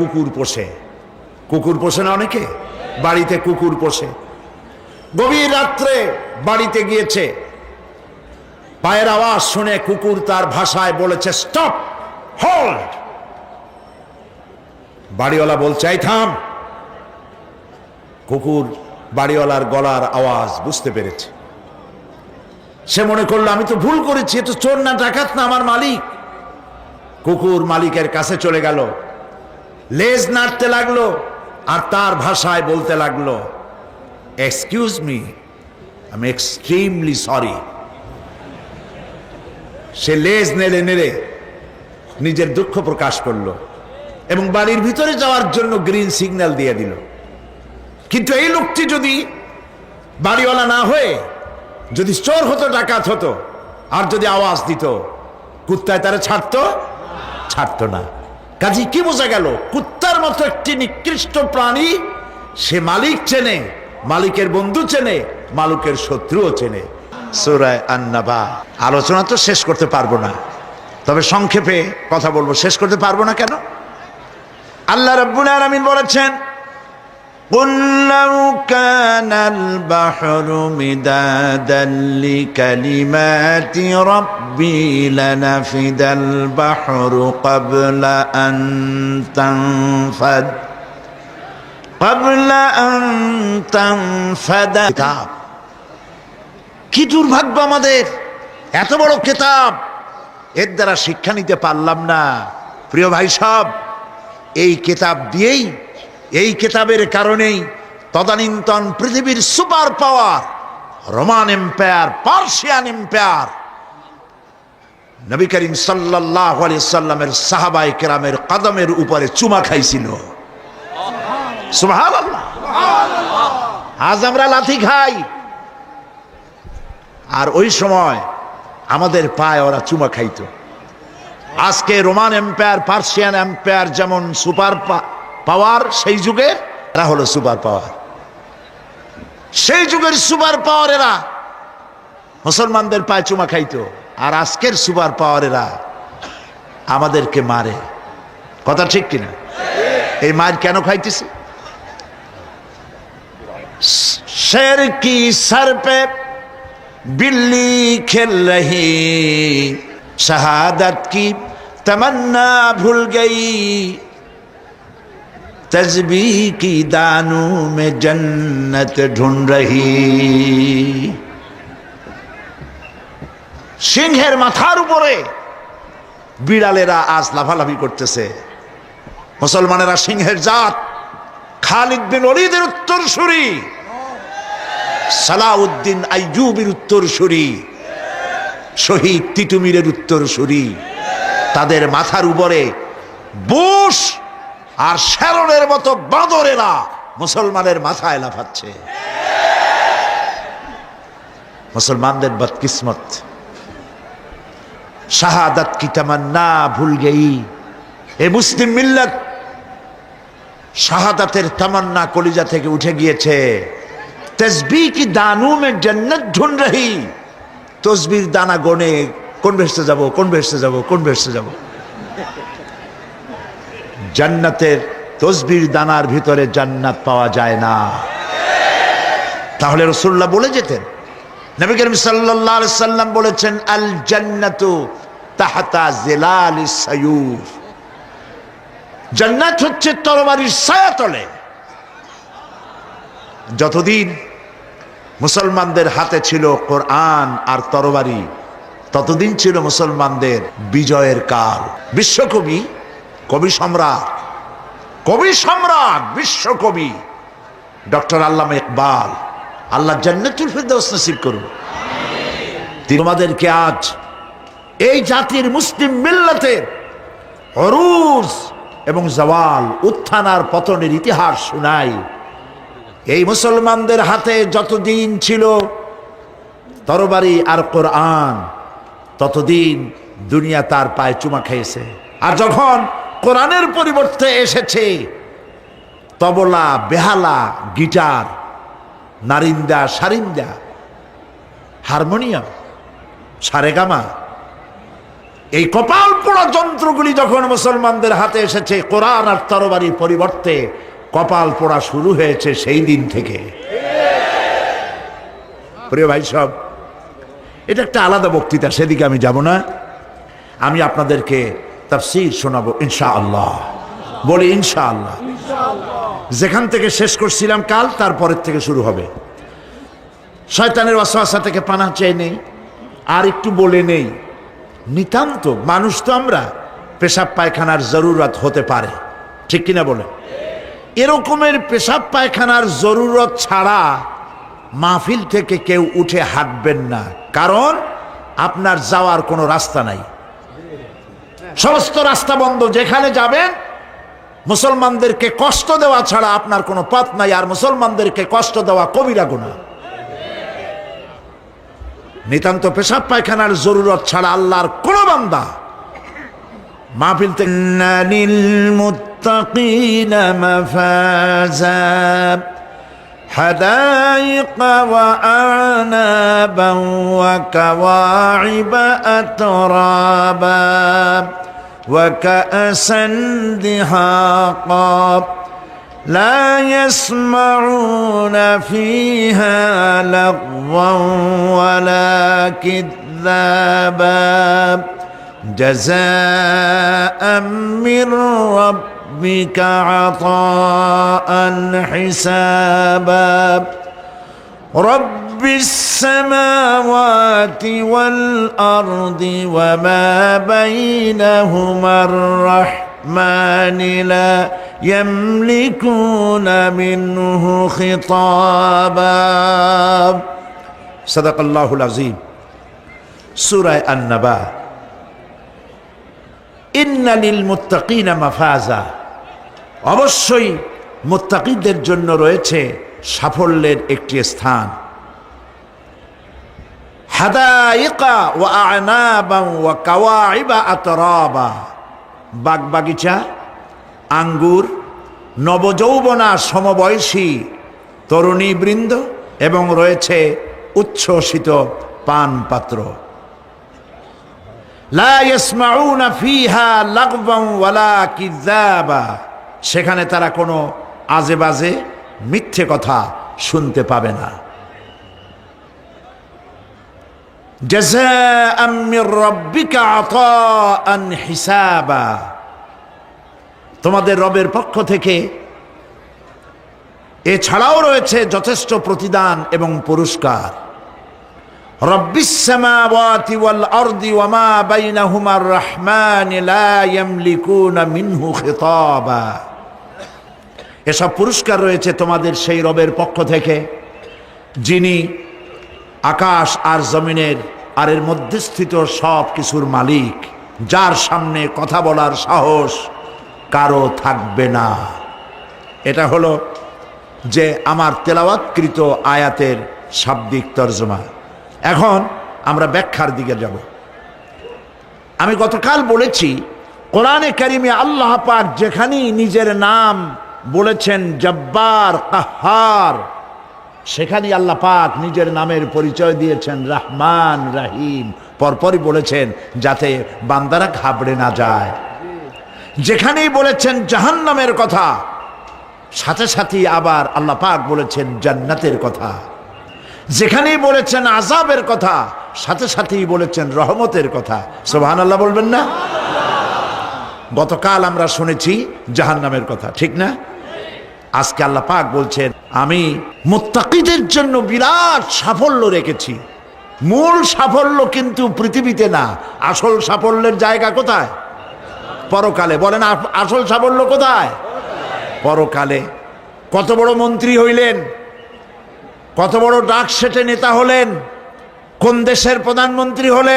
কুকুর পোষে। কুকুর পোষে না অনেকে? বাড়িতে কুকুর পোষে। গভীর রাত্রে বাড়িতে গিয়েছে। পায়ের আওয়াজ শুনে কুকুর তার ভাষায় বলেছে স্টপ হোল্ড বাড়িওয়ালা বলছে, এই থাম! কুকুর বাড়িওয়ালার গলার আওয়াজ বুঝতে পেরেছে। সে মনে করল, আমি তো ভুল করেছি, এ তো চোর না, ডাকাত না, আমার মালিক। কুকুর মালিকের কাছে চলে গেল। লেজ নাড়তে লাগল আর তার ভাষায় বলতে লাগল এক্সকিউজ মি আমি এক্সট্রিমলি সরি সে লেজ নেড়ে নেড়ে নিজের দুঃখ প্রকাশ করল এবং বাড়ির ভিতরে যাওয়ার জন্য গ্রিন সিগন্যাল দিয়ে দিল। কিন্তু এই লোকটি যদি বাড়িওয়ালা না হয়ে, যদি চোর হতো, ডাকাত হতো, আর যদি আওয়াজ দিত, কুত্তায় তারা ছাড়তো? ছাড়তো না। কাজী কি বোঝা গেল? কুত্তার মতো একটি নিকৃষ্ট প্রাণী সে মালিক চেনে, মালিকের বন্ধু চেনে, মালিকের শত্রুও চেনে। সুরায় আন্নাবা। আলোচনা তো শেষ করতে পারব না। তবে সংক্ষেপে কথা বলব। শেষ করতে পারব না কেন? আল্লাহ রব্বুল আলমিন বলেছেন قل لو كان البحر مدادا لكلمات ربي لنفد البحر قبل أن تنفد قبل أن تنفد কিতাব কি দুর্ভাগ্য আমাদের এত বড় কিতাব এর দ্বারা শিক্ষা নিতে পারলাম না প্রিয় ভাই সব এই কিতাব দিয়েই এই কিতাবের কারণেই তদানীন্তন পৃথিবীর super power, Roman empire, Persian empire, নবী করিম সাল্লাহ সাল্লামের সাহাবাই কেরামের কদমের উপরে চুমা খাইছিল। আজ আমরা লাথি খাই। আর ওই সময় আমাদের পায়ে ওরা চুমা খাইতো। আজকে রোমান এম্পায়ার, পার্সিয়ান এম্পায়ার যেমন সুপার পাওয়ার সেই যুগে এরা হলো সুপার পাওয়ার। সেই যুগের সুপার পাওয়ার এরা। মুসলমানদের পায়ে চুমা খাইত। আর আজকের সুপার পাওয়ার এরা আমাদেরকে মারে। কথা ঠিক কিনা? এই মার কেন খাইতেছে? শের কি সর পে বিল্লি খেল রহি? শাহাদ কি তমন্না ভুল গই? तजबी की दानों में जन्नत ढूंढ रही সিংহের মাথার উপরে বিড়ালেরা আজ লাফালাফি করতেছে মুসলমানেরা সিংহের জাত খালিদ বিন অলিদের উত্তর সুরি সালাউদ্দিন আইয়ুবের উত্তর সুরি শহীদ তিতুমিরের উত্তর সুরি তাদের মাথার উপরে বুশ আর শ্যারনের মতো বাঁদরেরা মুসলমানের মাথায় লাফাচ্ছে। মুসলমানদের বদকিসমত। শাহাদাত কি তামান্না ভুল গেই। এ মুসলিম মিল্লাত শাহাদাতের তামান্না কলিজা থেকে উঠে গিয়েছে। তসবি কি দানু মে জন্নত ঢুন রহি। তসবির দানা গনে কোন ভেসতে যাব, কোন ভেসতে যাব, কোন ভেসতে যাব। জান্নাতের তসবির দানার ভিতরে জান্নাত পাওয়া যায় না। তাহলে রসুল্লাহ বলে যেতেন, নবী করিম সাল্লাম বলেছেন, আল জান্নাতু জান্নাত হচ্ছে তরবারির ছায়াতলে। যতদিন মুসলমানদের হাতে ছিল কোরআন আর তরবারি, ততদিন ছিল মুসলমানদের বিজয়ের কাল। বিশ্বকবি কবি সম্রাট কবি সম্রাট বিশ্বকবি ডক্টর আল্লামা ইকবাল, আল্লাহ জান্নাতুল ফিরদৌস নসিব করুন। তিনি আমাদেরকে আজ এই জাতির মুসলিম মিল্লাতের অরুজ এবং জওয়াল উত্থান আর পতনের ইতিহাস শোনাই। এই মুসলমানদের হাতে যতদিন ছিল তরবারি আর কোরআন, ততদিন দুনিয়া তার পায়ে চুমা খেয়েছে। আর যখন কোরআনের পরিবর্তে এসেছে। তবলা, বেহালা, গিটার, নারিন্দা, সারিন্দা, হারমোনিয়াম, সারেগামা। এই কপাল পোড়া যন্ত্রগুলি যখন মুসলমানদের হাতে এসেছে, কোরআন আর তরবারির পরিবর্তে কপাল পোড়া শুরু হয়েছে সেই দিন থেকে। প্রিয় ভাই সব এটা একটা আলাদা বক্তৃতা, সেদিকে আমি যাব না। আমি আপনাদেরকে তাফসীর শোনাবো ইনশা আল্লাহ বলি ইনশা আল্লাহ যেখান থেকে শেষ করছিলাম কাল, তারপরের থেকে শুরু হবে। শয়তানের ওয়াসওয়াসা থেকে পানা চেয়ে নেই, আর একটু বলে নেই। নিতান্ত মানুষ তো আমরা, পেশাব পায়খানার জরুরত হতে পারে। ঠিক কিনা বলে এরকমের পেশাব পায়খানার জরুরত ছাড়া মাহফিল থেকে কেউ উঠে হাঁটবেন না। কারণ আপনার যাওয়ার কোনো রাস্তা নাই। সমস্ত রাস্তা বন্ধ। যেখানে যাবেন, মুসলমানদেরকে কষ্ট দেওয়া ছাড়া আপনার কোনো পথ নাই, আর মুসলমানদেরকে কষ্ট দেওয়া কবিরা গুণা। নিতান্ত পেশাব পায়খানার জরুরত ছাড়া আল্লাহর কোনো বান্দা মাহফিল থেকে حدائق وأعنابا وكواعب أترابا وكأسا دهاقا لا يسمعون فيها لغوا ولا كذابا جزاء من ربك عطاء حسابا. رب السماوات والأرض وما بينهما الرحمن لا يملكون منه خطابا. صدق الله العظيم. سورة النبأ إن للمتقين مفازا. অবশ্যই মুত্তাকিদের জন্য রয়েছে সাফল্যের একটি স্থান। হাদাইকা আতরাবা। বাগবাগিচা, আঙ্গুর, নবযৌবনা সমবয়সী তরুণী বৃন্দ এবং রয়েছে উচ্ছ্বসিত পান পাত্র লা ইয়াসমাউনা ফিহা সেখানে তারা কোনো আজে বাজে মিথ্যে কথা শুনতে পাবে না। তোমাদের রবের পক্ষ থেকে এছাড়াও রয়েছে যথেষ্ট প্রতিদান এবং পুরস্কার। রব্বিসামাওয়াতি ওয়াল মিনহু খিতাবা। এসব পুরস্কার রয়েছে তোমাদের সেই রবের পক্ষ থেকে, যিনি আকাশ আর জমিনের আর এর মধ্যে স্থিত সব কিছুর মালিক, যার সামনে কথা বলার সাহস কারও থাকবে না। এটা হলো যে আমার তেলাওয়াতকৃত আয়াতের শাব্দিক তর্জমা। এখন আমরা ব্যাখ্যার দিকে যাব। আমি গতকাল বলেছি, কোরআনে কারিমে আল্লাহ পাক যেখানেই নিজের নাম বলেছেন, জব্বার, কাহার। সেখানেই আল্লাহ পাক নিজের নামের পরিচয় দিয়েছেন, রহমান রাহিম। পরপরই বলেছেন, যাতে বান্দারা ঘাবড়ে না যায়। যেখানেই বলেছেন, জাহান্নামের কথা। সাথে সাথেই আবার আল্লাহ পাক বলেছেন, জান্নাতের কথা। যেখানেই বলেছেন আজাবের কথা, সাথে সাথেই বলেছেন, রহমতের কথা। সোহান আল্লাহ বলবেন না? গতকাল আমরা শুনেছি, জাহান্নামের কথা। ঠিক না? আজকে আল্লাহ পাক বলছেন, আমি মোত্তাকিদের জন্য বিরাট সাফল্য রেখেছি। মূল সাফল্য কিন্তু পৃথিবীতে না, আসল সাফল্যের জায়গা কোথায়? পরকালে। বলেন আসল সাফল্য কোথায়? পরকালে। কত বড় মন্ত্রী হইলেন, কত বড় ডাক সেটে নেতা হলেন, কোন দেশের প্রধানমন্ত্রী হলেন